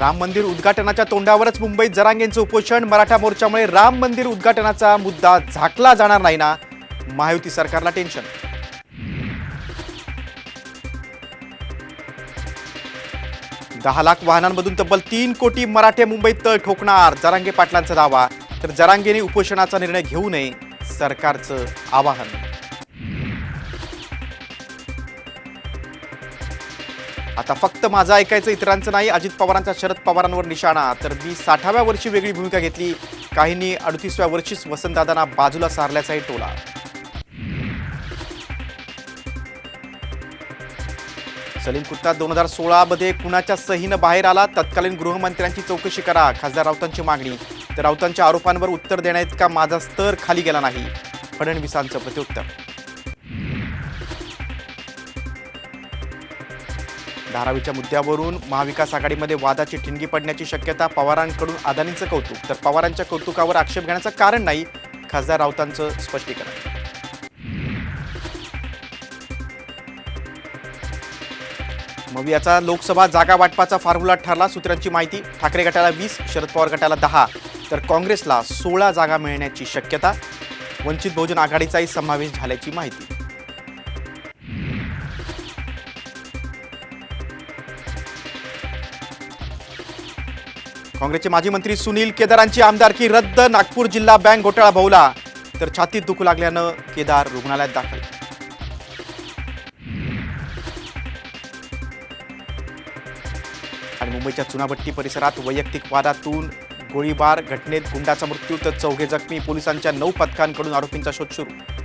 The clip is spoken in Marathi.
राम मंदिर उद्घाटनाच्या तोंडावरच मुंबईत जरांगेंचं उपोषण. मराठा मोर्चामुळे राम मंदिर उद्घाटनाचा मुद्दा झाकला जाणार नाही ना? महायुती सरकारला टेन्शन. दहा लाख वाहनांमधून तब्बल तीन कोटी मराठे मुंबईत तळ ठोकणार. जरांगे पाटलांचा दावा. तर जरांगेने उपोषणाचा निर्णय घेऊ नये सरकारचं आवाहन. आता फक्त माझं ऐकायचं इतरांचं नाही अजित पवारांचा शरद पवारांवर निशाणा. तर मी साठाव्या वर्षी वेगळी भूमिका घेतली. काहींनी अडतीसव्या वर्षीच वसंतदादांना बाजूला सारल्याचाही टोला. सलीम कुत्ता दोन हजार सोळामध्ये कुणाच्या सहीनं बाहेर आला? तत्कालीन गृहमंत्र्यांची चौकशी करा खासदार राऊतांची मागणी. तर राऊतांच्या आरोपांवर उत्तर देण्याइतका माझा स्तर खाली गेला नाही. फडणवीसांचं प्रत्युत्तर. धारावीच्या मुद्द्यावरून महाविकास आघाडीमध्ये वादाची ठिणगी पडण्याची शक्यता पवारांकडून अदानींचं कौतुक. तर पवारांच्या कौतुकावर आक्षेप घेण्याचं कारण नाही खासदार राऊतांचं स्पष्टीकरण. मग याचा लोकसभा जागा वाटपाचा फॉर्म्युला ठरला सूत्रांची माहिती ठाकरे गटाला वीस शरद पवार गटाला दहा. तर काँग्रेसला सोळा जागा मिळण्याची शक्यता वंचित बहुजन आघाडीचाही समावेश झाल्याची माहिती. काँग्रेसचे माजी मंत्री सुनील केदारांची आमदारकी रद्द नागपूर जिल्हा बँक घोटाळा भोवला तर छातीत दुखू लागल्यानं केदार रुग्णालयात दाखल. आणि मुंबईच्या चुनाभट्टी परिसरात वैयक्तिक वादातून गोळीबार घटनेत गुंडाचा मृत्यू तर चौघे जखमी पोलिसांच्या नऊ पथकांकडून आरोपींचा शोध सुरू.